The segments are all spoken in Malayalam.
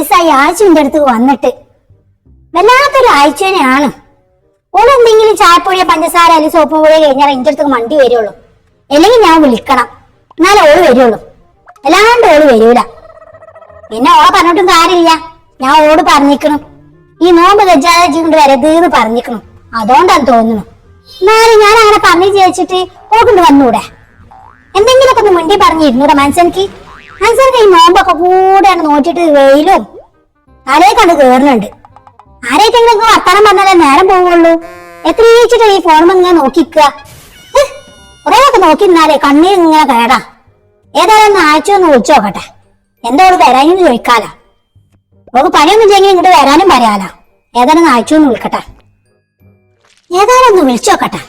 ദിവസമായി ആഴ്ചന്റെ അടുത്ത് വന്നിട്ട് വല്ലാത്തൊരു ആഴ്ചനെയാണ് തന്നെയാണ് ചായപ്പൊഴിയോ പഞ്ചസാര അല്ലെങ്കിൽ സോപ്പ് പൊഴിയോ കഴിഞ്ഞാൽ എന്റെ അടുത്ത് മണ്ടി വരുള്ളൂ. അല്ലെങ്കിൽ ഞാൻ വിളിക്കണം. എന്നാലേ ഓൾ വരുള്ളൂ. അല്ലാണ്ട് ഓൾ വരൂല. പിന്നെ ഓളെ പറഞ്ഞിട്ടും കാര്യമില്ല. ഞാൻ ഓട് പറഞ്ഞിക്കണം ഈ നോമ്പ് ഗജാതെ കൊണ്ട് വരത് എന്ന് പറഞ്ഞിക്കണം അതുകൊണ്ടാണ് തോന്നുന്നു. എന്നാലും ഞാൻ അങ്ങനെ പറഞ്ഞു ചേച്ചിട്ട് ഓകൊണ്ട് വന്നൂടെ? എന്തെങ്കിലുമൊക്കെ ഒന്ന് മുണ്ടി പറഞ്ഞിരുന്നൂടെ മനസ്സെനിക്ക്? മനസ്സെനിക്ക് ഈ നോമ്പൊക്കെ കൂടെയാണ് നോറ്റിട്ട് വെയിലും തലേ കണ്ട് കേറുന്നുണ്ട്. ആരായിട്ടെങ്കിലും വർത്തമാനം പറഞ്ഞാലേ നേരം പോവുള്ളൂ. എത്ര ഈച്ചിട്ട് ഈ ഫോൺ ഇങ്ങനെ നോക്കിക്കുക. കുറേയൊക്കെ നോക്കി നിന്നാലേ കണ്ണീർ ഇങ്ങനെ കേടാ. ഏതായാലും ഒന്ന് ആഴ്ച ഒന്ന് നോക്കട്ടെ. എന്താ അവൾ വരാനും ചോദിക്കാലോ. അവൾക്ക് പണിയൊന്നും ചെയ്യെങ്കിൽ ഇങ്ങോട്ട് വരാനും പറയാലോ. ഏതായാലും ഒന്ന് ഒന്ന് വിളിക്കട്ടെ. ഏതായാലും ഒന്ന് വിളിച്ചു നോക്കട്ടെ.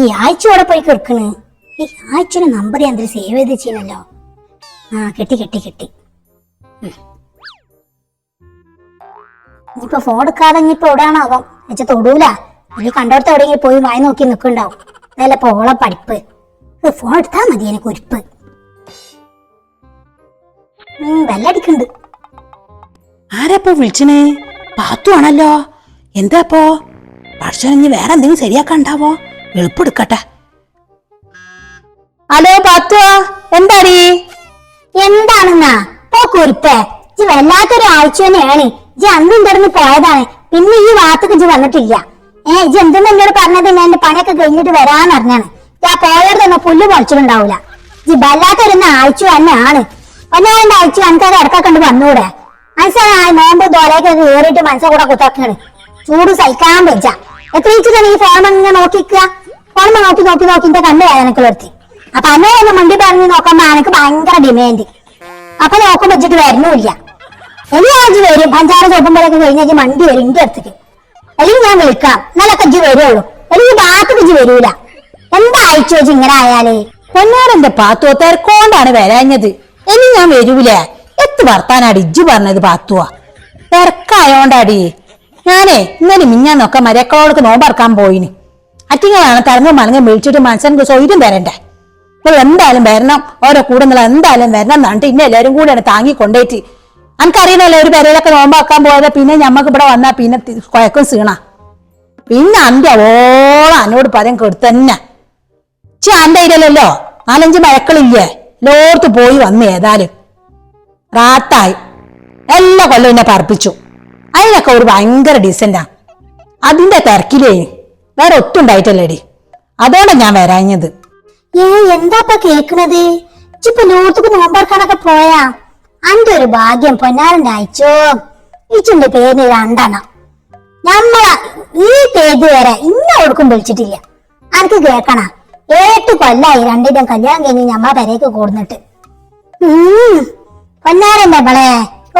ഈ ആഴ്ച അവിടെ പോയി കിടക്കണ്. ഈ ആഴ്ചയുടെ നമ്പർ ഞാൻ എന്തൊരു സേവ് ചെയ്ത് ചെയ്യുന്നല്ലോ ആ കിട്ടി കിട്ടി കിട്ടി. ഇനിയിപ്പോ ഫോൺ എടുക്കാതെ ഇനിയിപ്പോ എവിടെയാണാവാം വെച്ചാ തൊടൂല. ഇനി കണ്ടോടത്ത് എവിടെയെങ്കിലും പോയി വായി നോക്കി നിൽക്കുന്നുണ്ടാവും അതല്ല പോള പഠിപ്പ്. ഫോൺ എടുത്താ മതി എനിക്ക് ഉരുപ്പ് ബെല്ലടിക്കുന്നുണ്ട്. ആരാപ്പോ വിളിച്ചനേ പാത്തു ആണല്ലോ. എന്താപ്പോ ഇനി വേറെ എന്തെങ്കിലും ശരിയാക്കാണ്ടാവോ എളുപ്പെടുക്കട്ടെ ഹലോ പാത്തു എന്താടി? എന്താണെന്നാ? പോ കുരിപ്പേ ഇജ് വല്ലാത്തൊരു ആഴ്ച തന്നെയാണ്. ഇജ് അന്നും തുടർന്ന് പോയതാണ്. പിന്നെ ഈ വാർത്തക്ക് ഇജ് വന്നിട്ടില്ല. ഏ ഇജ് എന്തെന്ന് എന്നോട് പറഞ്ഞത് ഞാൻ എന്റെ പണിയൊക്കെ കഴിഞ്ഞിട്ട് വരാന്ന് പറഞ്ഞാണ്. ഞാൻ തന്നെ പുല്ല് പൊളിച്ചിട്ടുണ്ടാവൂല. ഇജ് വല്ലാത്തൊരു ആഴ്ച തന്നെയാണ്. ഒന്നാണ്ട് ആഴ്ച എനിക്കത് ഇടക്കൊക്കെ വന്നൂടെ? മനസ്സിലായി നോമ്പ് ദോലയൊക്കെ കയറിയിട്ട് മനസ്സെ കൂടെ കുത്തക്കാണ് ചൂട് സഹിക്കാൻ വെച്ച എത്ര ഈ ഫോൺ അങ്ങനെ നോക്കിക്കുക ഫോൺ നോക്കി നോക്കി നോക്കി എന്റെ കണ്ണ് വേദനക്ക് വരുത്തി. അപ്പൊ അന്നേ ഒന്ന് മണ്ടി പറഞ്ഞ് നോക്കുമ്പോ എനിക്ക് ഭയങ്കര ഡിമാൻഡ് അപ്പൊ നോക്കുമ്പോ വെച്ചിട്ട് വരുന്നില്ല എനിക്ക് അജ് വരും. പഞ്ചാര ചോപ്പുമ്പോഴൊക്കെ കഴിഞ്ഞാൽ മണ്ടി വരും ഇന്റെ അടുത്തേക്ക്. അല്ലെങ്കിൽ ഞാൻ വിളിക്കാം. എന്നാലൊക്കെ ഇജ്ജ് വരുള്ളൂ. അല്ലെങ്കിൽ ഭാഗത്തേക്ക് ഇജ്ജ് വരൂല. എന്താ അയച്ചു വെച്ച് ഇങ്ങനെ ആയാലേ? പൊന്നാരെന്റെ പാത്തു തിരക്കോണ്ടാണ് വരാഞ്ഞത്. ഇനി ഞാൻ വരൂല. എത്ത് വർത്താനാടി ഇജ്ജു പറഞ്ഞത് പാത്തുവാ? തിരക്കായോണ്ടാടി. ഞാനേ ഇന്നലെ മിഞ്ഞാന്നൊക്കെ മരക്കളോടൊക്കെ നോമ്പറക്കാൻ പോയിന്. അറ്റിങ്ങളാണ് തരങ്ങും മണങ്ങും വിളിച്ചിട്ട് മനസ്സിനക്ക് സ്വൈര്യം തരണ്ടേ? നിങ്ങൾ എന്തായാലും വരണം. ഓരോ കൂടെ നിങ്ങൾ എന്തായാലും വരണം എന്നിട്ട് ഇന്നെ എല്ലാവരും കൂടെയാണ് താങ്ങി കൊണ്ടേറ്റ്. എനിക്കറിയണല്ലോ ഒരു പെരയിലൊക്കെ നോമ്പാക്കാൻ പോയത്. പിന്നെ ഞമ്മക്ക് ഇവിടെ വന്നാൽ പിന്നെ കുഴക്കും സീണ. പിന്നെ അന്റെ ഓളം എന്നോട് പരം കെടുത്തന്നെ ചേ അന്റെ ഇല്ലല്ലോ. നാലഞ്ച് മഴക്കളില്ലേ? ലോർത്ത് പോയി വന്ന് ഏതായാലും. റാത്തായി എല്ലാ കൊല്ലം എന്നെ പറപ്പിച്ചു. അതിനൊക്കെ ഒരു ഭയങ്കര ഡീസന്റാ അതിന്റെ തിരക്കിലേ. വേറെ ഒത്തുണ്ടായിട്ടല്ലേടി അതുകൊണ്ടാ ഞാൻ വരാഞ്ഞത്. ഏ എന്താപ്പാ കേക്കണത് ഇച്ചിപ്പൊ നോർത്തുക്ക് നോമ്പറക്കാനൊക്കെ പോയാ അന്റെ ഒരു ഭാഗ്യം പൊന്നാരന്റെ അയച്ചോ ഇച്ചിന്റെ പേരിന് രണ്ടെണ്ണം നമ്മള ഈ പേര് വരെ ഇന്ന ഒടുക്കും വിളിച്ചിട്ടില്ല അനക്ക് കേക്കണ ഏട്ട് കൊല്ലായി രണ്ടിനും കല്യാണം കഴിഞ്ഞ് ഞമ്മ പെരേക്ക് കൂടുന്നിട്ട് ഉം പൊന്നാരന്റെ ബളെ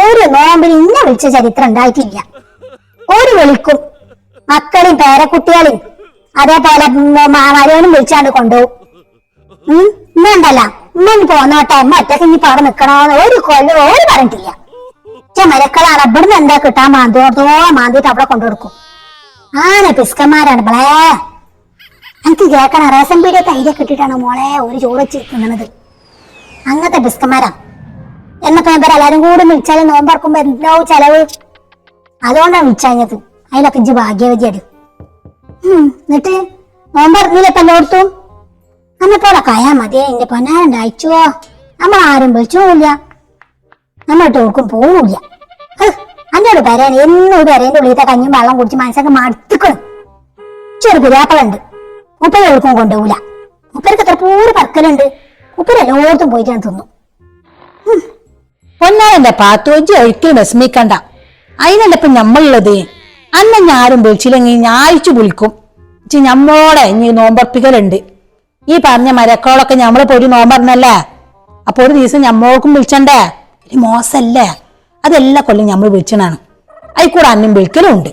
ഒരു നോമ്പിന് ഇന്ന വിളിച്ച ചരിത്രം ഉണ്ടായിട്ടില്ല ഒരു വിളിക്കും മക്കളെയും പേരക്കുട്ടികളെയും അതേപോലെ മരവനും വിളിച്ചാണ്ട് കൊണ്ടുപോകും ഉമ്മ ഉണ്ടല്ല ഉമ്മ ഇനി പോന്നോട്ടെ ഉമ്മ ഒറ്റയ്ക്ക് അവിടെ നിക്കണോന്ന് ഒരു കൊല്ലം ഒരു പറഞ്ഞിട്ടില്ല. മരക്കളാണ്. ഇവിടുന്ന് എന്താ കിട്ടാൻ മാന്തോത്തോ മാന്തിട്ട് അവിടെ കൊണ്ടുകൊടുക്കും ആന പിസ്കന്മാരാണ് ബളേ എനിക്ക് കേൾക്കണ. റേഷൻ പീടിയ തൈര കിട്ടിയിട്ടാണ് മോളെ ഒരു ചോറ് വെച്ച് തിന്നണത്? അങ്ങനത്തെ പിസ്കന്മാരാ. എന്നൊക്കെ ഞാൻ പറയാം എല്ലാരും കൂടി വിളിച്ചാൽ നോമ്പറക്കുമ്പോ എന്താ ചെലവ്? അതുകൊണ്ടാണ് വിളിച്ചത് അതിലൊക്കെ ഇജ്ജ് ഭാഗ്യവതിയാണ് എന്നിട്ട് നോമ്പറക്കുന്നില്ല ഇപ്പൊ എല്ലായിടത്തും? നമ്മളിപ്പോടെ കയാ മതിയെ എന്റെ പൊന്നാരണ്ട അയച്ചുവോ? നമ്മൾ ആരും വിളിച്ചുമില്ല. നമ്മളിട്ട് ഓർക്കും പോവില്ല അന്നോട് വരാൻ എന്നും വരേന്റെ ഉള്ളിലത്തെ കഞ്ഞും വെള്ളം കുടിച്ച് മനസ്സൊക്കെ മടുത്തിക്കണം ചെറു പിരാപ്പളുണ്ട് മുപ്പത് എളുപ്പം കൊണ്ടുപോകില്ല ഉപ്പരക്ക് എത്ര പൂര് പറക്കലുണ്ട്. മുപ്പര് എല്ലായിടത്തും പോയിട്ട് ഞാൻ തിന്നു. പൊന്നാരന്റെ പാത്തോജി ഒരിക്കലും വിസ്മിക്കണ്ട അതിനല്ല ഇപ്പൊ നമ്മളുള്ളത്. അന്നെ ഞാരും വിളിച്ചില്ലെങ്കിൽ ഞായിച്ചു വിളിക്കും. ഞമ്മോടെ ഇനി നോമ്പർപ്പിക്കലുണ്ട്. ഈ പറഞ്ഞ നമ്മൾ പൊരി ഒരു പറഞ്ഞല്ലേ അപ്പൊ ഒരു ദിവസം ഞമ്മോൾക്കും വിളിച്ചണ്ടേ? ഒരു മോശല്ലേ? അതെല്ലാം കൊല്ലം നമ്മൾ വിളിച്ചണാണ്. അതിക്കൂടെ അന്നും വിളിക്കലും ഉണ്ട്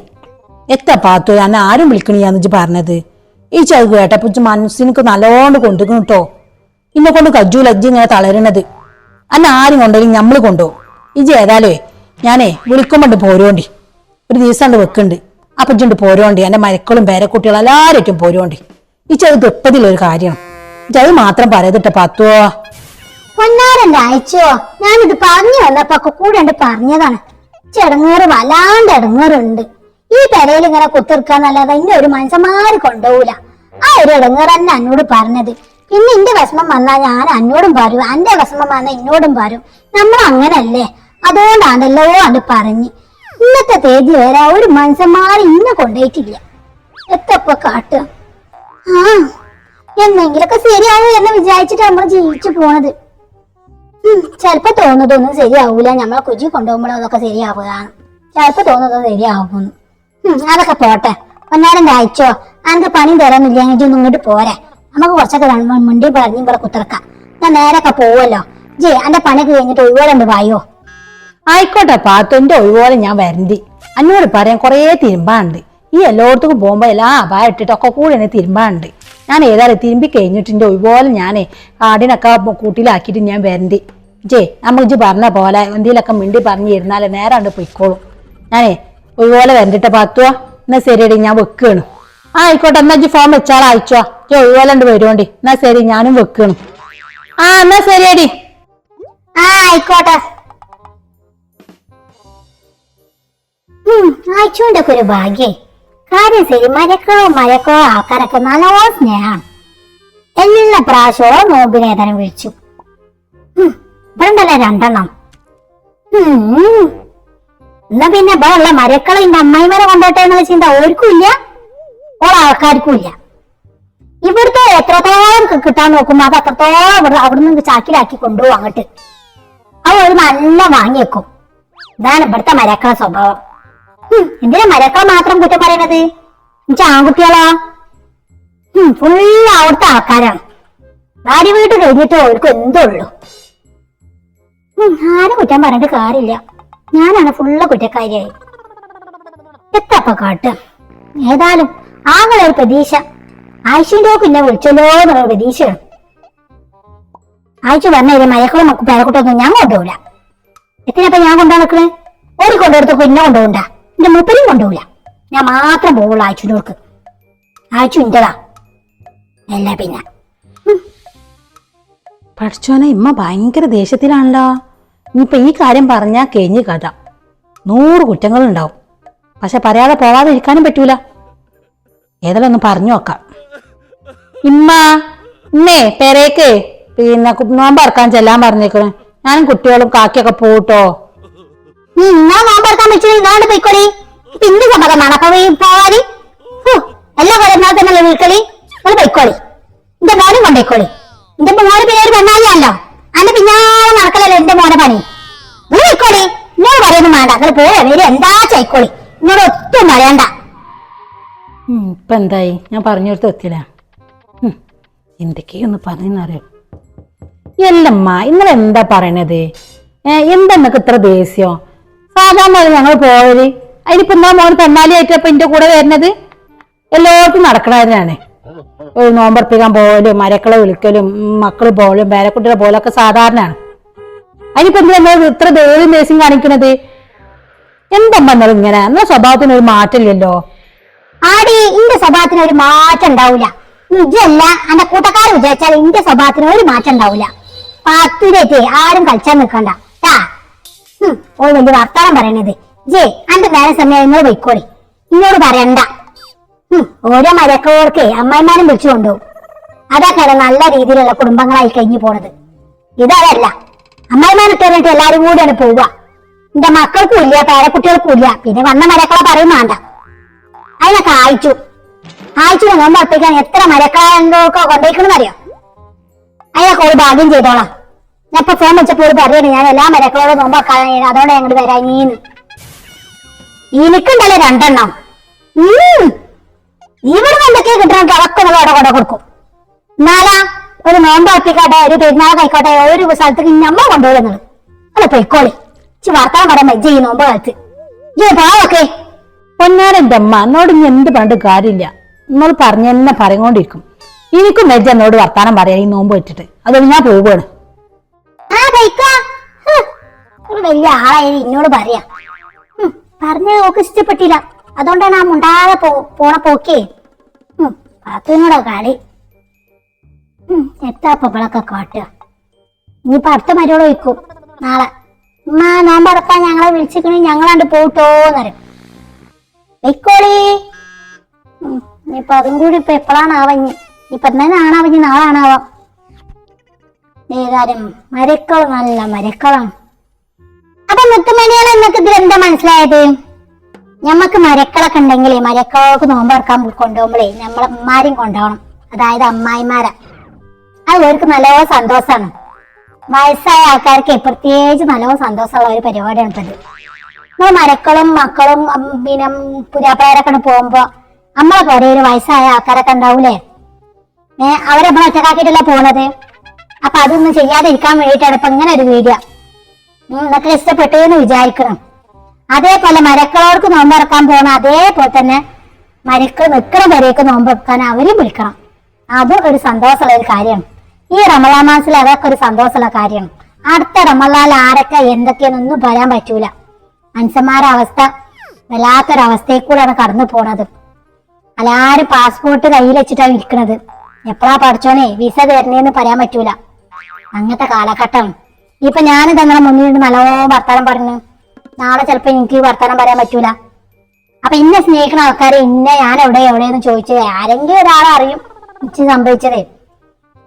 എത്ര പാത്തു അന്നെ ആരും വിളിക്കണിയാന്ന് വെച്ച് പറഞ്ഞത്. ഈ ചെറു കേട്ടപ്പോ മനസ്സിനൊക്കെ നല്ലോണം കൊണ്ടുപോകും കേട്ടോ ഇന്നെ കൊണ്ട് കജ്ജു ലജ്ജ ഇങ്ങനെ തളരണത്. അന്നെ ആരും കൊണ്ടുപോയി ഞമ്മൾ കൊണ്ടുപോകും ഇജ് ഏതാലേ ഞാനേ വിളിക്കുമ്പോണ്ട് പോരോണ്ടി ഒരു ദിവസം ഉണ്ട് വെക്കുന്നുണ്ട് അപ്പൊ ഇജ്ജുണ്ട് പോരോണ്ടി എന്റെ മരക്കളും പേരക്കുട്ടികളും എല്ലാവരും പോരോണ്ടി എപ്പതിലൊരു കാര്യമാണ് ഇജ്ജ് അത് മാത്രം പറയതിട്ട പത്തുവോ? പൊന്നാരന്റെ അയച്ചോ? ഞാനിത് പറഞ്ഞു വന്നപ്പൊക്കെ കൂടെ പറഞ്ഞതാണ്. ചെടങ്ങേറ് വല്ലാണ്ട് ഇടങ്ങേറുണ്ട് ഈ പെരയിൽ ഇങ്ങനെ കുത്തിർക്കാന്നല്ലാതെ ഇന്നെ ഒരു മനുഷ്യന്മാര് കൊണ്ടുപോകൂല ആ ഒരു ഇടങ്ങേറ് തന്നെ എന്നോട് പറഞ്ഞത്. പിന്നെ എന്റെ വിഷമം വന്നാൽ ഞാൻ എന്നോടും പറയും. എന്റെ വിഷമം വന്നാൽ എന്നോടും പറയും. നമ്മൾ അങ്ങനല്ലേ? അതുകൊണ്ടാണല്ലോ അത് പറഞ്ഞ്. ഇന്നത്തെ തേജി വരെ ഒരു മനുഷ്യന്മാര് ഇന്നെ കൊണ്ടുപോയിട്ടില്ല എത്തപ്പോ കാട്ടുക. ആ എന്നെങ്കിലൊക്കെ ശരിയാവും എന്ന് വിചാരിച്ചിട്ട് നമ്മൾ ജീവിച്ചു പോണത്. ചിലപ്പോ തോന്നുന്നതൊന്നും ശരിയാവൂല. നമ്മളെ കുജി കൊണ്ടുപോകുമ്പോൾ അതൊക്കെ ശരിയാവുകയാണ്. ചിലപ്പോ തോന്നുന്നത് ശരിയാവുന്നു. ഉം, അതൊക്കെ പോട്ടെ. ഒന്നാരം അയച്ചോ അനക്ക് പണി തരാന്നില്ല ഒന്ന് ഇങ്ങോട്ട് പോരെ. നമുക്ക് കുറച്ചൊക്കെ മുണ്ടി പറഞ്ഞു ഇവിടെ കുത്തിറക്കാം. ഞാൻ നേരൊക്കെ പോവല്ലോ ജി എന്റെ പണി കഴിഞ്ഞിട്ട് ഒഴിവോളം വായോ? ആയിക്കോട്ടെ പാത്തു എന്റെ ഒഴിവോലെ ഞാൻ വരണ്ടി അന്നോട് പറയാൻ കുറേ തിരുമ്പാണ്ട് ഈ എല്ലായിടത്തും പോകുമ്പോൾ എല്ലാ അപായം ഇട്ടിട്ടൊക്കെ കൂടെ എന്നെ തിരുമ്പാണ്ട് ഞാൻ ഏതായാലും തിരുമ്പി കഴിഞ്ഞിട്ടുണ്ട് ഒരുപോലെ ഞാനേ ആടിനൊക്കെ കൂട്ടിലാക്കിയിട്ട് ഞാൻ വരണ്ടി. ജേ നമ്മൾ ഇജ്ജ് പറഞ്ഞ പോലെ എന്തെങ്കിലുമൊക്കെ മിണ്ടി പറഞ്ഞ് ഇരുന്നാലേ നേരാണ്ട് പൊയ്ക്കോളും. ഞാനേ ഒരുപോലെ വരണ്ടിട്ട് പാത്തുവാ. എന്നാ ശരിയടി ഞാൻ വെക്കുകയാണ് ആ ആയിക്കോട്ടെ എന്നാ ഇജ്ജ് ഫോം വെച്ചാൽ അയച്ചോ. ജോ ഒരുപോലെ ഉണ്ട് വരുവോണ്ടി. എന്നാ ശരി ഞാനും വെക്കുകയാണ് ആ എന്നാ ശരിയടി. ആ ആയിക്കോട്ടെ. ഉം, ഒരു ഭാഗ്യേ. കാര്യം ശരി മരക്കോ മരക്കോ ആൾക്കാരൊക്കെ നല്ലോ സ്നേഹമാണ് എല്ലാ പ്രാവശ്യവും നോമ്പിനെ ഏതാനും വിളിച്ചു ഉം, ഇവിടെ ഉണ്ടല്ലേ രണ്ടെണ്ണം. എന്നാ പിന്നെ ഇവിടെ ഉള്ള മരക്കളെ ഇന്റെ അമ്മായിമാരെ കൊണ്ടോട്ടെ എന്നുള്ള ചിന്ത ഓർക്കും ഇല്ല. ഓൾ ആൾക്കാർക്കും ഇല്ല. ഇവിടുത്തെ എത്രത്തോളം കിട്ടാൻ നോക്കുമ്പോ അത് അത്രത്തോളം ഇവിടെ അവിടുന്ന് ചാക്കിലാക്കി കൊണ്ടുപോകും അങ്ങോട്ട്. അത് ഒരു നല്ല വാങ്ങിയേക്കും. ഇതാണ് ഇവിടുത്തെ മരക്കള സ്വഭാവം. എന്തിനാ മരക്കളെ മാത്രം കുറ്റം പറയണത്? എനിക്ക് ആൺകുട്ടികളാ. ഫുള്ള് അവിടുത്തെ ആൾക്കാരാണ് ഭാര്യ വീട്ട് കഴിഞ്ഞിട്ട് അവർക്ക് എന്തുള്ളൂ ആരും കുറ്റം പറഞ്ഞിട്ട് കാര്യമില്ല. ഞാനാണ് ഫുള്ള് കുറ്റക്കാരിയായി. എത്തപ്പ കാട്ട് ഏതായാലും ആങ്ങളെ ഒരു പ്രതീക്ഷ. ആയിഷിന്റെ പിന്നെ വിളിച്ചല്ലോ എന്നുള്ള പ്രതീക്ഷയാണ് ആയിച്ചു പറഞ്ഞ മയക്കളും പേരക്കുട്ടൊന്നും ഞാൻ കൊണ്ടുപോകില്ല എത്തിനപ്പ ഞാൻ കൊണ്ടുപോകാൻ നിൽക്കണേ ഓടി കൊണ്ടുപോടുത്ത പിന്നെ കൊണ്ടുപോകണ്ട എന്റെ മുപ്പരും കൊണ്ടുപോകില്ല ഞാൻ മാത്രം ആയിച്ചുന്റെ അടുക്ക് ആയിച്ചു ഇന്റതാ അല്ല പിന്നെ. പഠിച്ചോനെ ഇമ്മ ഭയങ്കര ദേഷ്യത്തിലാണല്ലോ. ഇനിയിപ്പൊ ഈ കാര്യം പറഞ്ഞാൽ കഴിഞ്ഞ് കഥ. നൂറ് കുറ്റങ്ങളുണ്ടാവും. പക്ഷെ പറയാതെ പോവാതെ ഇരിക്കാനും പറ്റൂല. ഏതായാലും ഒന്ന് പറഞ്ഞു നോക്കാം. ഇമ്മ ഇമ്മേ പെരേക്ക്. പിന്നെ നോമ്പ് ഇറക്കാൻ ചെല്ലാൻ പറഞ്ഞേക്കണേ ഞാനും കുട്ടികളും കാക്കിയൊക്കെ പോട്ടോ നീ ഇന്നാ നോമ്പറക്കാൻ പറ്റില്ല ഇതാണ്ട് പോയിക്കോളി. പിന്നെ സമ്മതമാണ്. അപ്പൊ പോവാതി എല്ലാ എന്നാൽ തന്നെ വിളിക്കളി നിങ്ങൾ പോയിക്കോളി. എന്റെ മോനും കൊണ്ടേക്കോളി എന്റെ മോന് പിന്നെ പെണ്ണാലിയല്ലോ അന്റെ പിന്നാലെ നടക്കലല്ലോ എന്റെ മോനെ പണി? നിങ്ങൾ പോയിക്കോളി. നീ പറയൊന്നും വേണ്ട. നിങ്ങൾ പോയ വരും എന്താ ചെയ്ക്കോളി. എന്നോട് ഒട്ടും പറയണ്ട. ഇപ്പൊ എന്തായി? ഞാൻ പറഞ്ഞു കൊടുത്ത് എത്തില്ല എന്തൊക്കെയൊന്ന് പറയുന്നറിയോ എല്ലമ്മ ഇന്നലെ എന്താ പറയണത് എന്താ എന്നൊക്കെ ഇത്ര ദേഷ്യം? സാധാരണ ഞങ്ങൾ പോവൽ അതിനിപ്പോ എന്താ മോൻ പെണ്ണാലിയായിട്ട് ഇപ്പൊ എന്റെ കൂടെ വരുന്നത് എല്ലാവർക്കും ഒരു നോമ്പർപ്പിക്കാൻ പോകലും മരക്കളെ വിളിക്കലും മക്കൾ പോകലും പേരക്കുട്ടികളെ പോലൊക്കെ സാധാരണയാണ്. അതിനിപ്പോ എന്താ നമ്മൾ ഇത്ര ദേവി മേസിങ് കാണിക്കണത്? എന്തമ്മ നിങ്ങൾ ഇങ്ങനെ? എന്നാ സ്വഭാവത്തിന് ഒരു മാറ്റമില്ലല്ലോ. ആടി ഇന്റെ സ്വഭാവത്തിന് ഒരു മാറ്റം ഉണ്ടാവില്ല നിജല്ല എന്റെ കൂട്ടക്കാർ വിചാരിച്ചാൽ ഇന്റെ സ്വഭാവത്തിന് ഒരു മാറ്റം ഉണ്ടാവില്ല പത്തിരേറ്റ് ആരും കളിച്ചാൻ നിൽക്കണ്ട. ഓ വലിയ വർത്താനം പറയണത്. ജേ അന്റെ നേരെ സമയം നിങ്ങൾ പോയിക്കോളി. ഇന്നോട് പറയണ്ട. ഓരോ മരക്കോർക്ക് അമ്മായിമാരും വിളിച്ചു കൊണ്ടുപോകും അതൊക്കെ നല്ല രീതിയിലുള്ള കുടുംബങ്ങളായി കഴിഞ്ഞു പോണത്. ഇതല്ല അമ്മായിമാരെ കയറിയിട്ട് എല്ലാരും കൂടിയാണ് പോവുക. എന്റെ മക്കൾക്കും ഇല്ല പേരക്കുട്ടികൾക്കും ഇല്ല. പിന്നെ വന്ന മരക്കളെ പറയും വേണ്ട. അതിനൊക്കെ അയച്ചു അയച്ചു നോമ്പ് അർപ്പിക്കാൻ എത്ര മരക്കാരൊക്കെ കൊണ്ടേക്കണെന്നറിയോ അതിനൊക്കെ ഒരു ഭാഗ്യം ചെയ്തോളാം. ഞാൻ ഇപ്പൊ ഫോൺ വെച്ചപ്പോൾ ഒരു പറയണേ ഞാൻ എല്ലാ മരക്കളോടും നോമ്പ് അതോടെ അങ്ങോട്ട് ഞങ്ങൾ വരാനീന്ന് എനിക്കുണ്ടല്ലോ രണ്ടെണ്ണം. ഇവിടെ എന്തൊക്കെയാ കിട്ടണമെങ്കിൽ അതൊക്കെ നമ്മൾ അവിടെ കൊണ്ടു കൊടുക്കും. എന്നാലാ ഒരു നോമ്പ് അർപ്പിക്കട്ടെ ഒരു പെരുന്നാൾ കഴിക്കോട്ടെ ഒരു സ്ഥലത്തേക്ക് ഞമ്മ കൊണ്ടുപോകുന്നത്. അല്ല പൊയ്ക്കോളി. ചി വർത്താൻ പറയാൻ മജ്ജ ഈ നോമ്പ് കാലത്ത്. ജോ പാവൊക്കെ പൊന്നാരെന്റെ അമ്മ എന്നോട് ഇനി എന്ത് പണ്ട് കാര്യമില്ല. എന്നോട് പറഞ്ഞെന്നെ പറഞ്ഞുകൊണ്ടിരിക്കും എനിക്കും മെജ്ജ എന്നോട് വർത്താനം പറയാം ഈ നോമ്പ് വെച്ചിട്ട്. അതുകൊണ്ട് ഞാൻ പോവുകയാണ്. ആ ബൈക്കാ വലിയ ആളായി എന്നോട് പറയാ. പറഞ്ഞത് ഓക്ക് ഇഷ്ടപ്പെട്ടില്ല. അതുകൊണ്ടാണ് ആ മുണ്ടാതെ പോണ പോക്കേ. പാത്തുവിനോടാ കളി. എത്താപ്പളൊക്കെ കാട്ടുക. ഇനിയിപ്പോ അടുത്ത മരോട് വയ്ക്കും. നാളെ. ഉമ്മാ ഞാൻ നോമ്പറക്കാൻ ഞങ്ങളെ വിളിച്ചിക്കണി ഞങ്ങളാണ്ട് പോട്ടോന്നറിയും വെക്കോളി ഉം, ഇനിയിപ്പൊ അതും കൂടി ഇപ്പൊ എപ്പോഴാണ് ഇനി? ഇപ്പൊ എന്നാണാവാ ഇനി നാളാണാവാം ഏതായാലും മരക്കളം നല്ല മരക്കളം അപ്പൊ മുത്തുമണികളെ എന്നൊക്കെ ഇതിൽ എന്താ മനസ്സിലായത്? ഞമ്മക്ക് മരക്കളൊക്കെ ഉണ്ടെങ്കിൽ മരക്കളൊക്കെ നോമ്പറക്കാൻ കൊണ്ടുപോകുമ്പോഴേ നമ്മളെ ഉമ്മാരും കൊണ്ടുപോകണം. അതായത് അമ്മായിമാരെ. അത് അവർക്ക് നല്ല സന്തോഷമാണ് വയസ്സായ ആൾക്കാർക്ക് പ്രത്യേകിച്ച് നല്ല സന്തോഷമുള്ള ഒരു പരിപാടിയാണ് ഇപ്പത്. നമ്മൾ മരക്കളും മക്കളും പിന്നെ പുരാപ്പയരൊക്കെ പോകുമ്പോ നമ്മളെ പോലെ ഒരു വയസ്സായ ആൾക്കാരൊക്കെ ഉണ്ടാവൂലേ? ഏഹ് അവരെ നമ്മൾ ഒറ്റക്കാക്കിയിട്ടല്ല പോണത്? അപ്പൊ അതൊന്നും ചെയ്യാതെ ചെയ്യാതിരിക്കാൻ വേണ്ടിയിട്ടാണ് ഇപ്പൊ ഇങ്ങനെ ഒരു വീഡിയോ നിങ്ങൾക്ക് ഇഷ്ടപ്പെട്ടു എന്ന് വിചാരിക്കണം. അതേപോലെ മരക്കളോർക്ക് നോമ്പിറക്കാൻ പോണ അതേപോലെ തന്നെ മരക്കൾ നിൽക്കണ വരേക്ക് നോമ്പെടുക്കാൻ അവരും വിളിക്കണം. അതും ഒരു സന്തോഷമുള്ള ഒരു കാര്യമാണ്. ഈ റമലാ മാസത്തിൽ അതൊക്കെ ഒരു സന്തോഷമുള്ള കാര്യമാണ്. അടുത്ത റമലാൽ ആരൊക്കെ എന്തൊക്കെയാണെന്നൊന്നും പറയാൻ പറ്റൂല. മനുഷ്യന്മാരുടെ അവസ്ഥ വല്ലാത്തൊരവസ്ഥയിൽ കൂടെയാണ് കടന്നു പോണത്. എല്ലാരും പാസ്പോർട്ട് കയ്യിൽ വെച്ചിട്ടാണ് ഇരിക്കണത്. എപ്പോഴാ പഠിച്ചോനെ? വിസ തരണേന്ന് പറയാൻ പറ്റൂല. അങ്ങനത്തെ കാലഘട്ടം. ഇപ്പൊ ഞാൻ തങ്ങളെ മുന്നിൽ നല്ലോണം വർത്താനം പറഞ്ഞു? നാളെ ചിലപ്പോ എനിക്ക് വർത്താനം പറയാൻ പറ്റൂല. അപ്പൊ ഇന്നെ സ്നേഹിക്കുന്ന ആൾക്കാരെ ഇന്നെ ഞാൻ എവിടെ എവിടെയെന്ന് ചോദിച്ചത് ആരെങ്കിലും ഒരാളെ അറിയും എനിക്ക് സംഭവിച്ചതേ.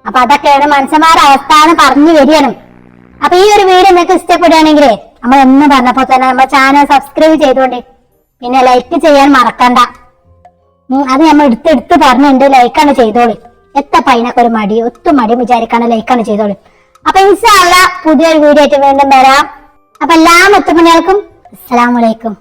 അപ്പൊ അതൊക്കെയാണ് മനുഷ്യന്മാരെ അവസ്ഥ എന്ന് പറഞ്ഞു വരികയാണ്. അപ്പൊ ഈ ഒരു വീഡിയോ നിങ്ങൾക്ക് ഇഷ്ടപ്പെടുകയാണെങ്കിൽ നമ്മൾ എന്ന് പറഞ്ഞപ്പോ തന്നെ നമ്മുടെ ചാനൽ സബ്സ്ക്രൈബ് ചെയ്തോണ്ട് പിന്നെ ലൈക്ക് ചെയ്യാൻ മറക്കണ്ട. അത് നമ്മൾ എടുത്തെടുത്ത് പറഞ്ഞിട്ടുണ്ട് ലൈക്കാണ് ചെയ്തോളൂ. എത്ര പൈനൊക്കെ ഒരു മടി ഒത്തും മടി വിചാരിക്കാണ് ലൈക്കാണ് ചെയ്തോളി. അപ്പൊ ഇൻഷാല്ല പുതിയൊരു വീഡിയോ ആയിട്ട് വീണ്ടും വരാം. അപ്പൊ എല്ലാ മുത്തുമണികൾക്കും അസ്സലാമലൈക്കും